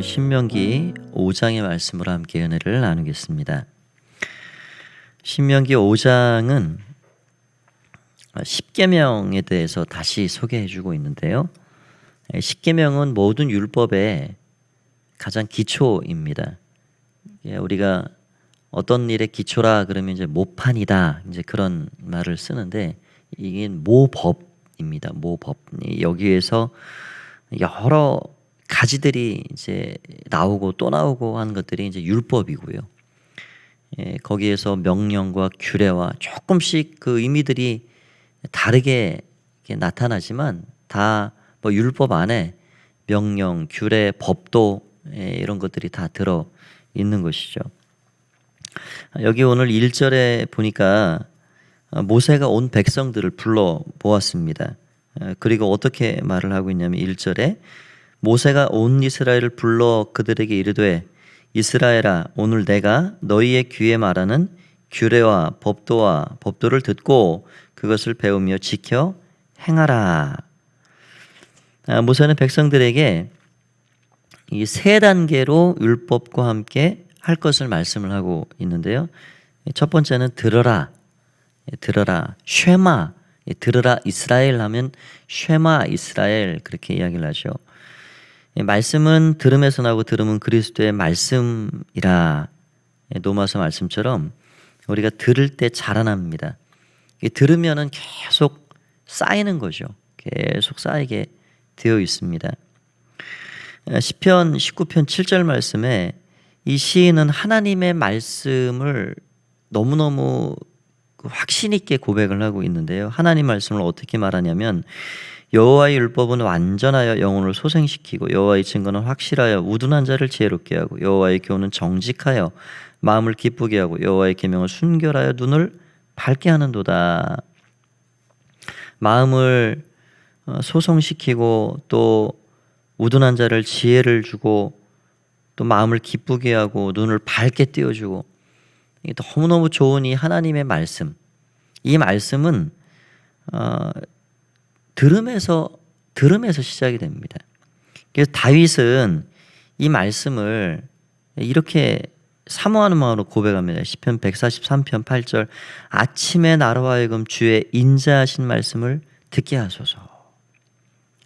우리 신명기 5장의 말씀으로 함께 은혜를 나누겠습니다. 신명기 5장은 10계명에 대해서 다시 소개해 주고 있는데요. 10계명은 모든 율법의 가장 기초입니다. 예, 우리가 어떤 일의 기초라 그러면 이제 모판이다 이제 그런 말을 쓰는데 이게 모법입니다. 모법 여기에서 여러 가지들이 이제 나오고 또 나오고 하는 것들이 이제 율법이고요. 예, 거기에서 명령과 규례와 조금씩 그 의미들이 다르게 나타나지만 다 뭐 율법 안에 명령, 규례, 법도 예, 이런 것들이 다 들어 있는 것이죠. 여기 오늘 1절에 보니까 모세가 온 백성들을 불러 보았습니다. 어, 그리고 어떻게 말을 하고 있냐면 1절에 모세가 온 이스라엘을 불러 그들에게 이르되 이스라엘아 오늘 내가 너희의 귀에 말하는 규례와 법도와 법도를 듣고 그것을 배우며 지켜 행하라. 아, 모세는 백성들에게 이 세 단계로 율법과 함께 할 것을 말씀을 하고 있는데요. 첫 번째는 들어라, 예, 들어라, 쉐마, 예, 들어라 이스라엘 하면 쉐마 이스라엘 그렇게 이야기를 하죠. 예, 말씀은 들음에서 나고 들음은 그리스도의 말씀이라 노마서 말씀처럼 우리가 들을 때 자라납니다. 들으면은 계속 쌓이는 거죠. 계속 쌓이게 되어 있습니다. 시편 19편 7절 말씀에 이 시인은 하나님의 말씀을 너무너무 그 확신 있게 고백을 하고 있는데요. 하나님 말씀을 어떻게 말하냐면 여호와의 율법은 완전하여 영혼을 소생시키고 여호와의 증거는 확실하여 우둔한 자를 지혜롭게 하고 여호와의 교훈은 정직하여 마음을 기쁘게 하고 여호와의 계명을 순결하여 눈을 밝게 하는도다. 마음을 어, 소성시키고 또 우둔한 자를 지혜를 주고 또 마음을 기쁘게 하고 눈을 밝게 띄워주고 너무너무 좋은 이 하나님의 말씀. 이 말씀은 어, 들음에서 들음에서 시작이 됩니다. 그래서 다윗은 이 말씀을 이렇게 사모하는 마음으로 고백합니다. 시편 143편 8절 아침에 나로 하여금 주의 인자하신 말씀을 듣게 하소서.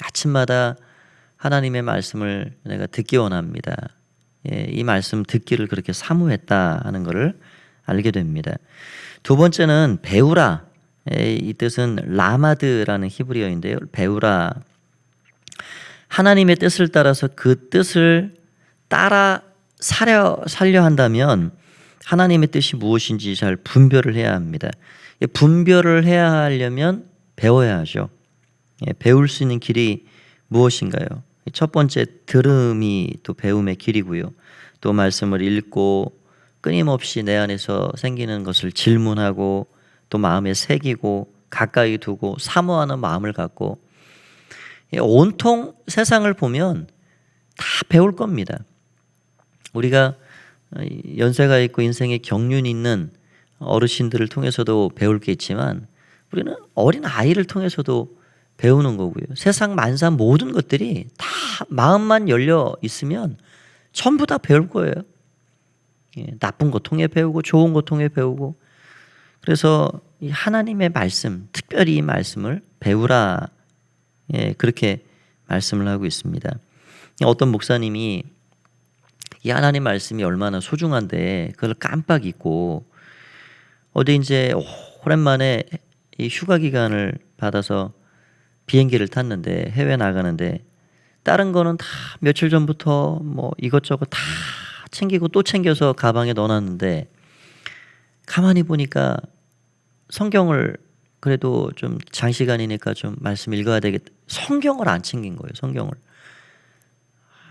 아침마다 하나님의 말씀을 내가 듣기 원합니다. 예, 이 말씀 듣기를 그렇게 사모했다 하는 것을 알게 됩니다. 두 번째는 배우라. 예, 이 뜻은 라마드라는 히브리어인데요. 배우라. 하나님의 뜻을 따라서 그 뜻을 따라 살려 살려 한다면 하나님의 뜻이 무엇인지 잘 분별을 해야 합니다. 분별을 해야 하려면 배워야 하죠. 예, 배울 수 있는 길이 무엇인가요? 첫 번째 들음이 또 배움의 길이고요. 또 말씀을 읽고 끊임없이 내 안에서 생기는 것을 질문하고 또 마음에 새기고 가까이 두고 사모하는 마음을 갖고 온통 세상을 보면 다 배울 겁니다. 우리가 연세가 있고 인생에 경륜이 있는 어르신들을 통해서도 배울 게 있지만 우리는 어린 아이를 통해서도 배우는 거고요. 세상 만사 모든 것들이 다 마음만 열려 있으면 전부 다 배울 거예요. 예, 나쁜 거 통해 배우고 좋은 거 통해 배우고 그래서 이 하나님의 말씀, 특별히 이 말씀을 배우라 예, 그렇게 말씀을 하고 있습니다. 어떤 목사님이 이 하나님 말씀이 얼마나 소중한데 그걸 깜빡 잊고 어디 이제 오랜만에 이 휴가 기간을 받아서 비행기를 탔는데 해외 나가는데 다른 거는 다 며칠 전부터 뭐 이것저것 다 챙기고 또 챙겨서 가방에 넣어놨는데 가만히 보니까 성경을 그래도 좀 장시간이니까 좀 말씀 읽어야 되겠다. 성경을 안 챙긴 거예요. 성경을.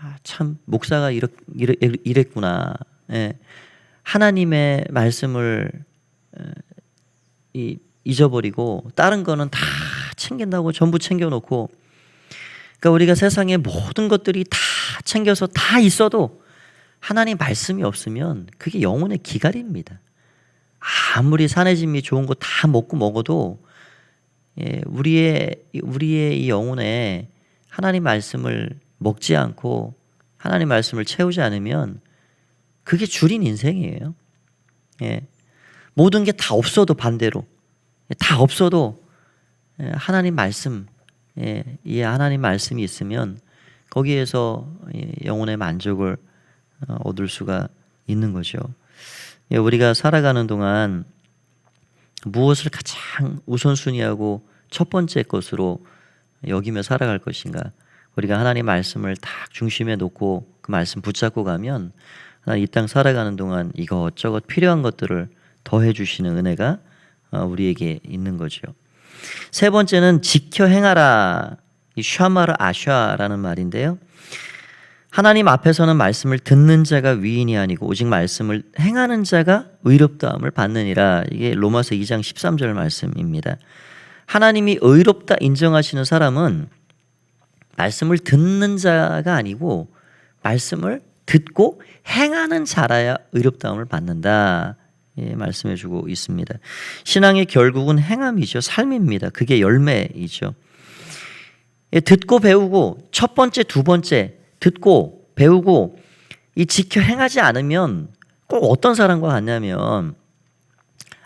아, 참 목사가 이렇, 이랬, 구나 예. 하나님의 말씀을 이, 잊어버리고 다른 거는 다 챙긴다고 전부 챙겨놓고 그러니까 우리가 세상의 모든 것들이 다 챙겨서 다 있어도 하나님 말씀이 없으면 그게 영혼의 기갈입니다. 아무리 산의 진미 좋은 거 다 먹고 먹어도 예, 우리의 우리의 이 영혼에 하나님 말씀을 먹지 않고 하나님 말씀을 채우지 않으면 그게 줄인 인생이에요. 예. 모든 게 다 없어도 반대로 다 없어도 예, 하나님 말씀 예, 이 하나님 말씀이 있으면 거기에서 예, 영혼의 만족을 어, 얻을 수가 있는 거죠. 예, 우리가 살아가는 동안 무엇을 가장 우선순위하고 첫 번째 것으로 여기며 살아갈 것인가? 우리가 하나님 말씀을 딱 중심에 놓고 그 말씀 붙잡고 가면 이 땅 살아가는 동안 이것저것 필요한 것들을 더해 주시는 은혜가 어, 우리에게 있는 거죠. 세 번째는 지켜 행하라. 이 샤마르 아샤라는 말인데요. 하나님 앞에서는 말씀을 듣는 자가 위인이 아니고 오직 말씀을 행하는 자가 의롭다함을 받느니라. 이게 로마서 2장 13절 말씀입니다. 하나님이 의롭다 인정하시는 사람은 말씀을 듣는 자가 아니고 말씀을 듣고 행하는 자라야 의롭다함을 받는다. 예, 말씀해 주고 있습니다. 신앙의 결국은 행함이죠. 삶입니다. 그게 열매이죠. 예, 듣고 배우고 첫 번째, 두 번째 듣고 배우고 이 지켜 행하지 않으면 꼭 어떤 사람과 같냐면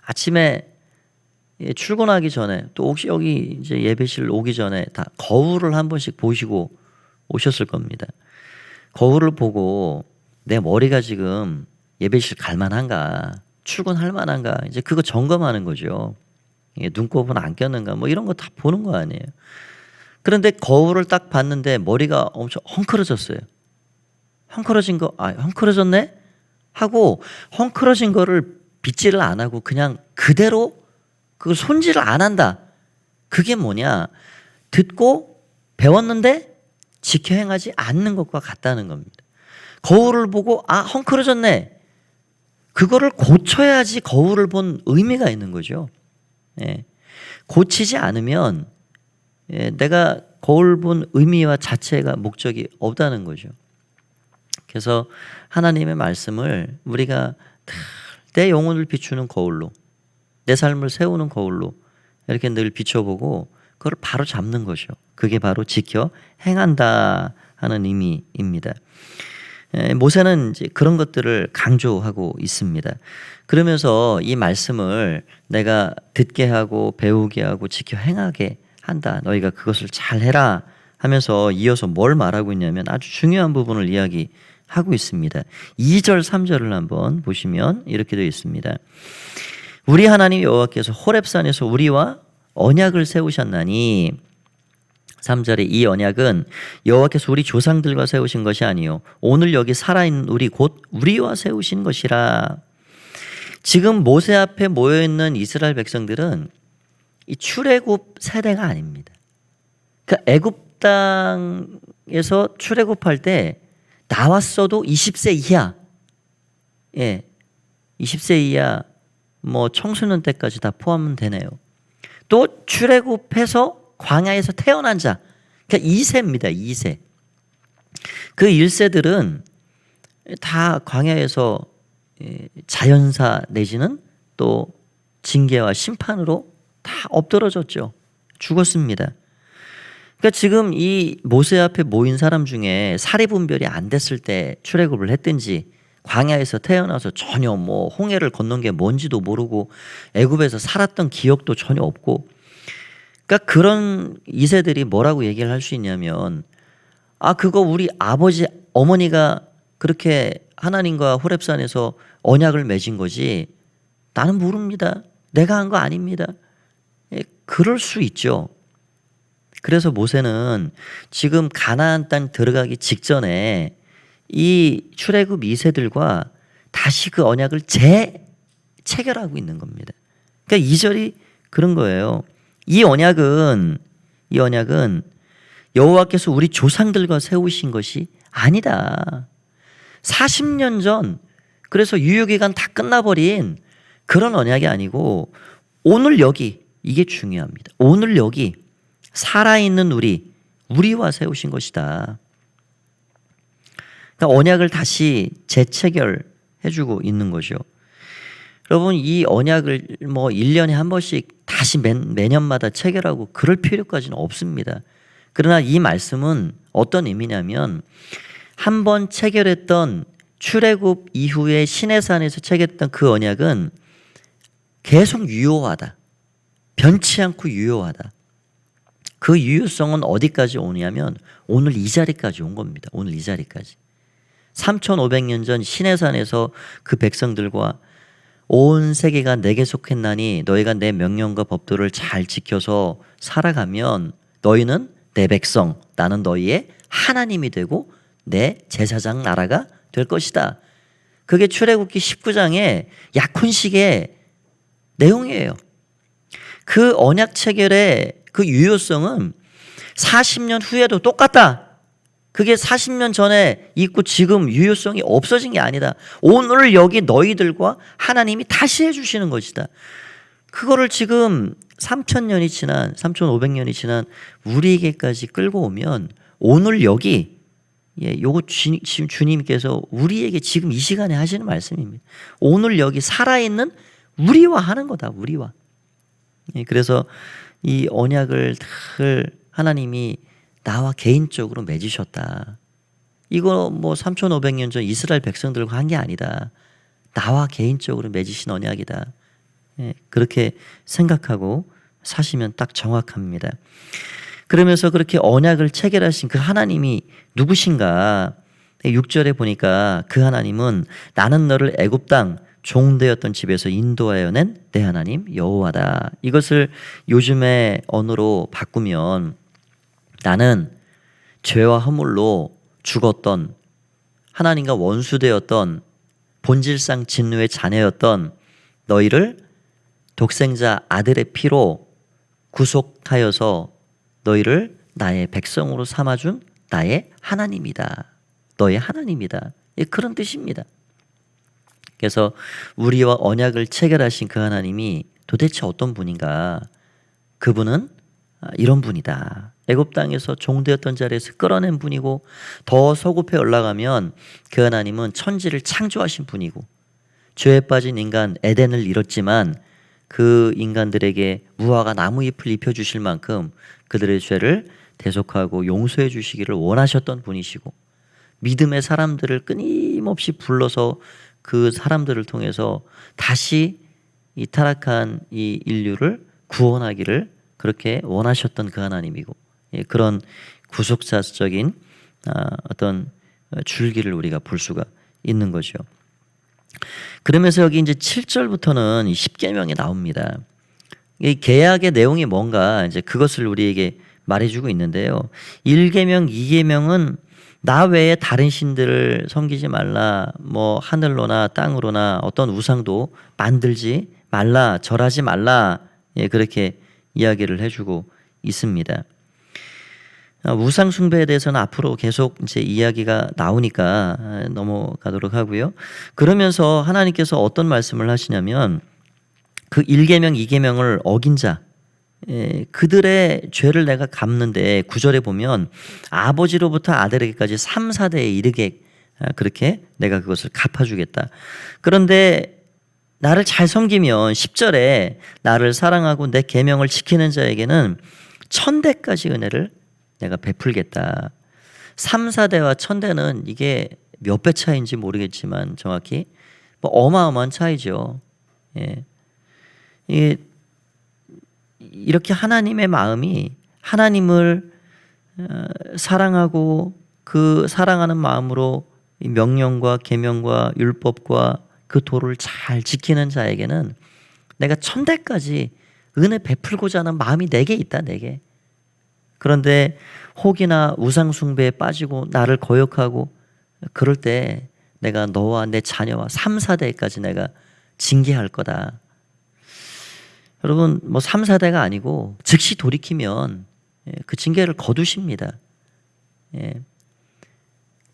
아침에 예, 출근하기 전에 또 혹시 여기 이제 예배실 오기 전에 다 거울을 한 번씩 보시고 오셨을 겁니다. 거울을 보고 내 머리가 지금 예배실 갈 만한가, 출근할 만한가, 이제 그거 점검하는 거죠. 예, 눈곱은 안 꼈는가, 뭐 이런 거 다 보는 거 아니에요. 그런데 거울을 딱 봤는데 머리가 엄청 헝클어졌어요. 헝클어진 거, 아, 헝클어졌네? 하고 헝클어진 거를 빗질을 안 하고 그냥 그대로 그걸 손질을 안 한다. 그게 뭐냐? 듣고 배웠는데 지켜 행하지 않는 것과 같다는 겁니다. 거울을 보고 아 헝클어졌네. 그거를 고쳐야지 거울을 본 의미가 있는 거죠. 예. 고치지 않으면 예, 내가 거울 본 의미와 자체가 목적이 없다는 거죠. 그래서 하나님의 말씀을 우리가 내 영혼을 비추는 거울로 내 삶을 세우는 거울로 이렇게 늘 비춰보고 그걸 바로 잡는 거죠. 그게 바로 지켜 행한다 하는 의미입니다. 에, 모세는 이제 그런 것들을 강조하고 있습니다. 그러면서 이 말씀을 내가 듣게 하고 배우게 하고 지켜 행하게 한다. 너희가 그것을 잘 해라 하면서 이어서 뭘 말하고 있냐면 아주 중요한 부분을 이야기하고 있습니다. 2절, 3절을 한번 보시면 이렇게 되어 있습니다. 우리 하나님 여호와께서 호렙산에서 우리와 언약을 세우셨나니 3절에 이 언약은 여호와께서 우리 조상들과 세우신 것이 아니요 오늘 여기 살아있는 우리 곧 우리와 세우신 것이라 지금 모세 앞에 모여 있는 이스라엘 백성들은 이 출애굽 세대가 아닙니다. 그 애굽 땅에서 출애굽할 때 나왔어도 20세 이하 예. 20세 이하 뭐 청소년 때까지 다 포함은 되네요. 또 출애굽해서 광야에서 태어난 자, 그러니까 2세입니다. 2세. 그 1세들은 다 광야에서 예, 자연사 내지는 또 징계와 심판으로 다 엎드러졌죠. 죽었습니다. 그러니까 지금 이 모세 앞에 모인 사람 중에 사리 분별이 안 됐을 때 출애굽을 했든지 광야에서 태어나서 전혀 뭐 홍해를 건넌 게 뭔지도 모르고 애굽에서 살았던 기억도 전혀 없고 그러니까 그런 이세들이 뭐라고 얘기를 할 수 있냐면 아 그거 우리 아버지 어머니가 그렇게 하나님과 호렙산에서 언약을 맺은 거지 나는 모릅니다. 내가 한 거 아닙니다. 예, 그럴 수 있죠. 그래서 모세는 지금 가나안 땅 들어가기 직전에 이 출애굽 2세들과 다시 그 언약을 재체결하고 있는 겁니다. 그러니까 2절이 그런 거예요. 이 언약은 이 언약은 여호와께서 우리 조상들과 세우신 것이 아니다. 40년 전 그래서 유효 기간 다 끝나버린 그런 언약이 아니고 오늘 여기 이게 중요합니다. 오늘 여기 살아있는 우리 우리와 세우신 것이다. 그러니까 언약을 다시 재체결해 주고 있는 거죠. 여러분 이 언약을 뭐 1년에 한 번씩 다시 매, 매년마다 체결하고 그럴 필요까지는 없습니다. 그러나 이 말씀은 어떤 의미냐면 한 번 체결했던 출애굽 이후에 시내산에서 체결했던 그 언약은 계속 유효하다. 변치 않고 유효하다. 그 유효성은 어디까지 오냐면 오늘 이 자리까지 온 겁니다. 오늘 이 자리까지. 3,500년 전 시내산에서 그 백성들과 온 세계가 내게 속했나니 너희가 내 명령과 법도를 잘 지켜서 살아가면 너희는 내 백성 나는 너희의 하나님이 되고 내 제사장 나라가 될 것이다. 그게 출애굽기 19장의 약혼식의 내용이에요. 그 언약 체결의 그 유효성은 40년 후에도 똑같다. 그게 40년 전에 있고 지금 유효성이 없어진 게 아니다. 오늘 여기 너희들과 하나님이 다시 해주시는 것이다. 그거를 지금 3천년이 지난 3,500년이 지난 우리에게까지 끌고 오면 오늘 여기 예, 요거 주, 지금 주님께서 우리에게 지금 이 시간에 하시는 말씀입니다. 오늘 여기 살아있는 우리와 하는 거다. 우리와. 예, 그래서 이 언약을 늘 하나님이 나와 개인적으로 맺으셨다. 이거 뭐 3,500년 전 이스라엘 백성들과 한 게 아니다. 나와 개인적으로 맺으신 언약이다. 예, 그렇게 생각하고 사시면 딱 정확합니다. 그러면서 그렇게 언약을 체결하신 그 하나님이 누구신가? 6절에 보니까 그 하나님은 나는 너를 애굽 땅 종되었던 집에서 인도하여 낸 내 하나님 여호와다. 이것을 요즘의 언어로 바꾸면 나는 죄와 허물로 죽었던 하나님과 원수되었던 본질상 진노의 자녀였던 너희를 독생자 아들의 피로 구속하여서 너희를 나의 백성으로 삼아준 나의 하나님이다. 너의 하나님이다. 예, 그런 뜻입니다. 그래서 우리와 언약을 체결하신 그 하나님이 도대체 어떤 분인가? 그분은 아, 이런 분이다. 애굽 땅에서 종되었던 자리에서 끌어낸 분이고 더 서굽해 올라가면 그 하나님은 천지를 창조하신 분이고 죄에 빠진 인간 에덴을 잃었지만 그 인간들에게 무화과 나무 잎을 입혀 주실 만큼 그들의 죄를 대속하고 용서해 주시기를 원하셨던 분이시고 믿음의 사람들을 끊임없이 불러서 그 사람들을 통해서 다시 이 타락한 이 인류를 구원하기를 그렇게 원하셨던 그 하나님이고 예, 그런 구속사적인 아, 어떤 줄기를 우리가 볼 수가 있는 거죠. 그러면서 여기 이제 7절부터는 십계명이 나옵니다. 이 계약의 내용이 뭔가 이제 그것을 우리에게 말해주고 있는데요. 1계명, 2계명은 나 외에 다른 신들을 섬기지 말라. 뭐 하늘로나 땅으로나 어떤 우상도 만들지 말라. 절하지 말라. 예, 그렇게 이야기를 해주고 있습니다. 아, 우상 숭배에 대해서는 앞으로 계속 이제 이야기가 나오니까 아, 넘어가도록 하고요. 그러면서 하나님께서 어떤 말씀을 하시냐면 그 1계명, 2계명을 어긴 자 예, 그들의 죄를 내가 갚는데 구절에 보면 아버지로부터 아들에게까지 3, 4대에 이르게 아, 그렇게 내가 그것을 갚아주겠다. 그런데 나를 잘 섬기면 10절에 나를 사랑하고 내 계명을 지키는 자에게는 천대까지 은혜를 내가 베풀겠다. 3, 4대와 천대는 이게 몇 배 차이인지 모르겠지만 정확히 뭐 어마어마한 차이죠. 예. 이게 이렇게 하나님의 마음이 하나님을 어, 사랑하고 그 사랑하는 마음으로 명령과 계명과 율법과 그 도를 잘 지키는 자에게는 내가 천대까지 은혜 베풀고자 하는 마음이 내게 있다 내게. 그런데 혹이나 우상 숭배에 빠지고 나를 거역하고 그럴 때 내가 너와 내 자녀와 3, 4대까지 내가 징계할 거다. 여러분 뭐 3, 4대가 아니고 즉시 돌이키면 예, 그 징계를 거두십니다. 예.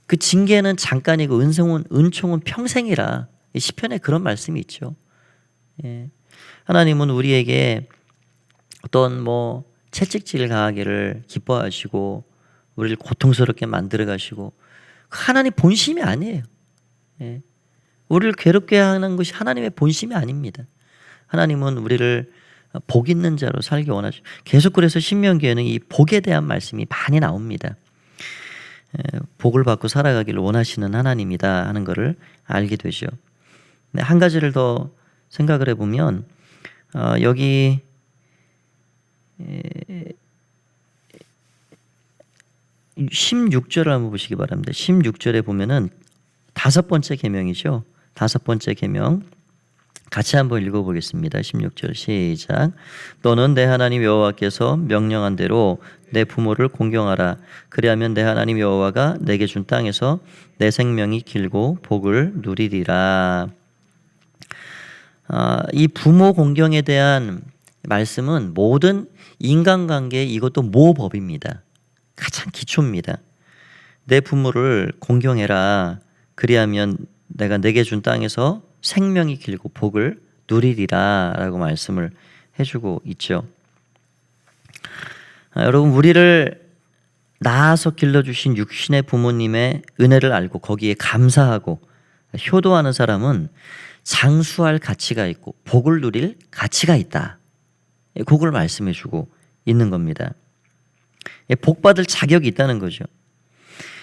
그 징계는 잠깐이고 은성은 은총은 평생이라 시편에 그런 말씀이 있죠. 예. 하나님은 우리에게 어떤 뭐 채찍질 가하기를 기뻐하시고 우리를 고통스럽게 만들어 가시고 하나님 본심이 아니에요. 예. 우리를 괴롭게 하는 것이 하나님의 본심이 아닙니다. 하나님은 우리를 복 있는 자로 살기 원하죠. 계속 그래서 신명기에는 이 복에 대한 말씀이 많이 나옵니다. 에, 복을 받고 살아가기를 원하시는 하나님이다 하는 것을 알게 되죠. 네, 한 가지를 더 생각을 해보면 어, 여기 에, 16절을 한번 보시기 바랍니다. 16절에 보면은 다섯 번째 계명이죠. 다섯 번째 계명 같이 한번 읽어보겠습니다. 16절 시작. 너는 내 하나님 여호와께서 명령한 대로 내 부모를 공경하라. 그리하면 내 하나님 여호와가 내게 준 땅에서 내 생명이 길고 복을 누리리라. 아, 이 부모 공경에 대한 말씀은 모든 인간관계 이것도 모법입니다. 가장 기초입니다. 내 부모를 공경해라. 그리하면 내가 내게 준 땅에서 생명이 길고 복을 누리리라라고 말씀을 해주고 있죠. 아, 여러분 우리를 낳아서 길러주신 육신의 부모님의 은혜를 알고 거기에 감사하고 효도하는 사람은 장수할 가치가 있고 복을 누릴 가치가 있다. 예, 그걸 말씀해주고 있는 겁니다. 예, 복 받을 자격이 있다는 거죠.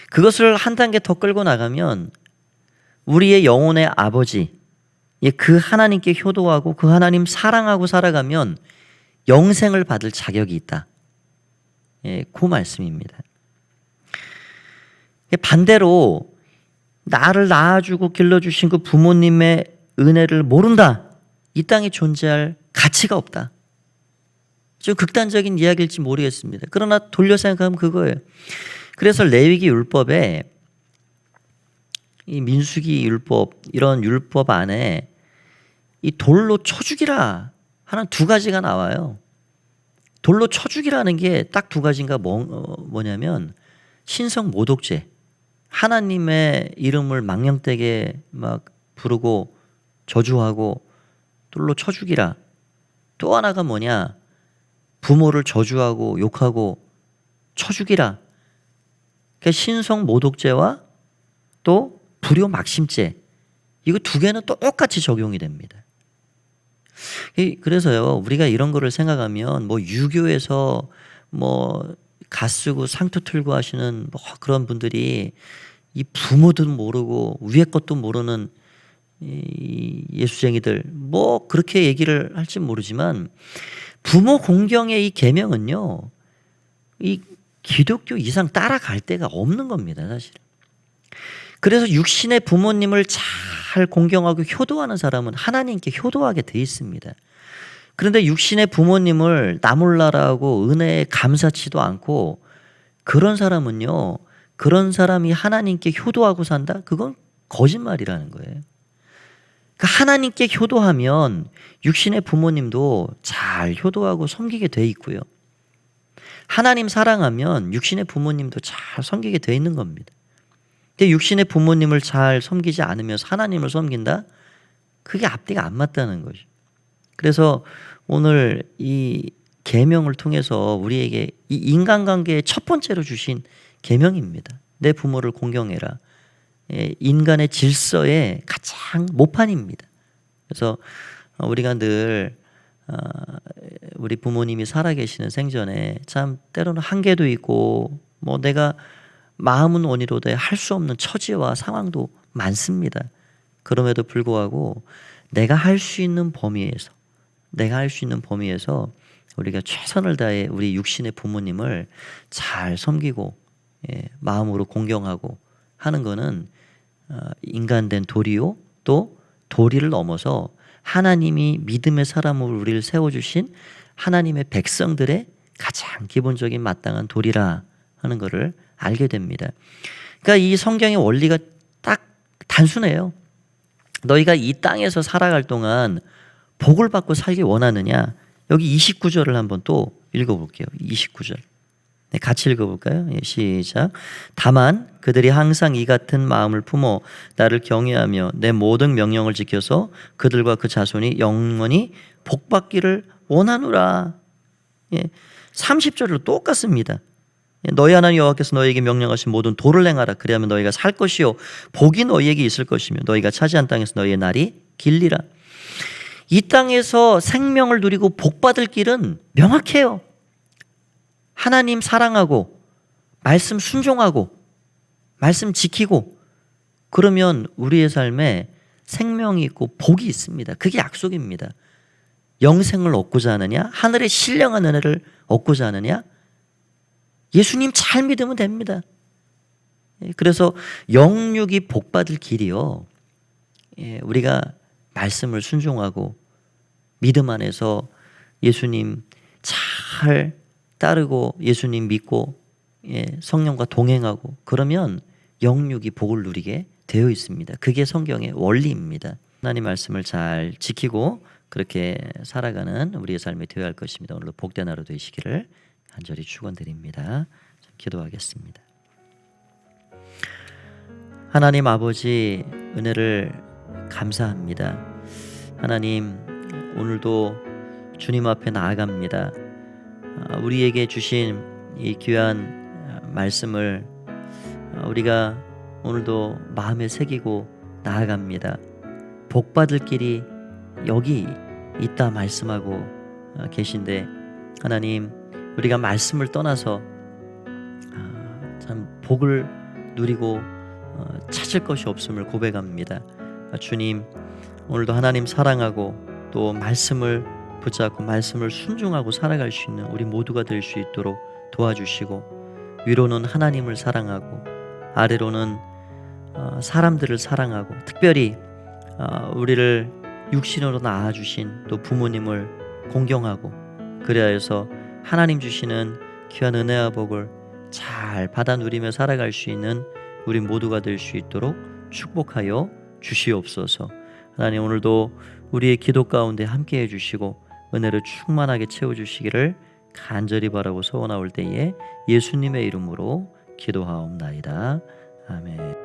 그것을 한 단계 더 끌고 나가면 우리의 영혼의 아버지, 예, 그 하나님께 효도하고 그 하나님 사랑하고 살아가면 영생을 받을 자격이 있다. 예, 그 말씀입니다. 예, 반대로 나를 낳아주고 길러주신 그 부모님의 은혜를 모른다. 이 땅에 존재할 가치가 없다. 좀 극단적인 이야기일지 모르겠습니다. 그러나 돌려 생각하면 그거예요. 그래서 레위기 율법에 이 민수기 율법 이런 율법 안에 이 돌로 쳐 죽이라 하는 두 가지가 나와요. 돌로 쳐 죽이라는 게 딱 두 가지인가 뭐, 어, 뭐냐면 신성 모독죄. 하나님의 이름을 망령되게 막 부르고 저주하고 돌로 쳐 죽이라. 또 하나가 뭐냐? 부모를 저주하고 욕하고 쳐 죽이라. 그러니까 신성 모독죄와 또 불효 막심죄. 이거 두 개는 똑같이 적용이 됩니다. 이- 그래서요 우리가 이런 거를 생각하면 뭐 유교에서 뭐 가쓰고 상투 틀고 하시는 뭐 그런 분들이 이 부모도 모르고 위에 것도 모르는 이 예수쟁이들 뭐 그렇게 얘기를 할지 모르지만 부모 공경의 이 계명은요 이 기독교 이상 따라갈 데가 없는 겁니다 사실. 그래서 육신의 부모님을 잘 공경하고 효도하는 사람은 하나님께 효도하게 돼 있습니다. 그런데 육신의 부모님을 나몰라라고 은혜에 감사치도 않고 그런 사람은요, 그런 사람이 하나님께 효도하고 산다? 그건 거짓말이라는 거예요. 그러니까 하나님께 효도하면 육신의 부모님도 잘 효도하고 섬기게 돼 있고요. 하나님 사랑하면 육신의 부모님도 잘 섬기게 돼 있는 겁니다. 육신의 부모님을 잘 섬기지 않으면서 하나님을 섬긴다? 그게 앞뒤가 안 맞다는 거죠. 그래서 오늘 이 계명을 통해서 우리에게 이 인간관계의 첫 번째로 주신 계명입니다. 내 부모를 공경해라. 예, 인간의 질서의 가장 모판입니다. 그래서 우리가 늘 어, 우리 부모님이 살아계시는 생전에 참 때로는 한계도 있고 뭐 내가 마음은 원이로되 할 수 없는 처지와 상황도 많습니다. 그럼에도 불구하고 내가 할 수 있는 범위에서 내가 할 수 있는 범위에서 우리가 최선을 다해 우리 육신의 부모님을 잘 섬기고 예, 마음으로 공경하고 하는 거는 어, 인간된 도리요 또 도리를 넘어서 하나님이 믿음의 사람으로 우리를 세워주신 하나님의 백성들의 가장 기본적인 마땅한 도리라 하는 것을 알게 됩니다. 그러니까 이 성경의 원리가 딱 단순해요. 너희가 이 땅에서 살아갈 동안 복을 받고 살기 원하느냐? 여기 29절을 한번 또 읽어볼게요. 29절. 네, 같이 읽어볼까요? 예, 시작. 다만 그들이 항상 이 같은 마음을 품어 나를 경외하며 내 모든 명령을 지켜서 그들과 그 자손이 영원히 복받기를 원하노라. 예, 30절로 똑같습니다. 예, 너희 하나님 여호와께서 너희에게 명령하신 모든 도를 행하라. 그리하면 너희가 살 것이요 복이 너희에게 있을 것이며 너희가 차지한 땅에서 너희의 날이 길리라. 이 땅에서 생명을 누리고 복 받을 길은 명확해요. 하나님 사랑하고 말씀 순종하고 말씀 지키고 그러면 우리의 삶에 생명이 있고 복이 있습니다. 그게 약속입니다. 영생을 얻고자 하느냐? 하늘의 신령한 은혜를 얻고자 하느냐? 예수님 잘 믿으면 됩니다. 예, 그래서 영육이 복받을 길이요. 예, 우리가 말씀을 순종하고 믿음 안에서 예수님 잘 따르고 예수님 믿고 예, 성령과 동행하고 그러면 영육이 복을 누리게 되어 있습니다. 그게 성경의 원리입니다. 하나님 말씀을 잘 지키고 그렇게 살아가는 우리의 삶이 되어야 할 것입니다. 오늘도 복된 하루 되시기를 간절히 축원드립니다. 기도하겠습니다. 하나님 아버지 은혜를 감사합니다. 하나님 오늘도 주님 앞에 나아갑니다. 아, 우리에게 주신 이 귀한 말씀을 아, 우리가 오늘도 마음에 새기고 나아갑니다. 복 받을 길이 여기 있다 말씀하고 아, 계신데 하나님 우리가 말씀을 떠나서 아, 참 복을 누리고 어, 찾을 것이 없음을 고백합니다. 아, 주님 오늘도 하나님 사랑하고 또 말씀을 붙잡고 말씀을 순종하고 살아갈 수 있는 우리 모두가 될 수 있도록 도와주시고 위로는 하나님을 사랑하고 아래로는 어, 사람들을 사랑하고 특별히 어, 우리를 육신으로 낳아주신 또 부모님을 공경하고 그래야 해서 하나님 주시는 귀한 은혜와 복을 잘 받아 누리며 살아갈 수 있는 우리 모두가 될 수 있도록 축복하여 주시옵소서. 하나님 오늘도 우리의 기도 가운데 함께 해주시고 은혜를 충만하게 채워주시기를 간절히 바라고 소원하올 때에 예수님의 이름으로 기도하옵나이다. 아멘.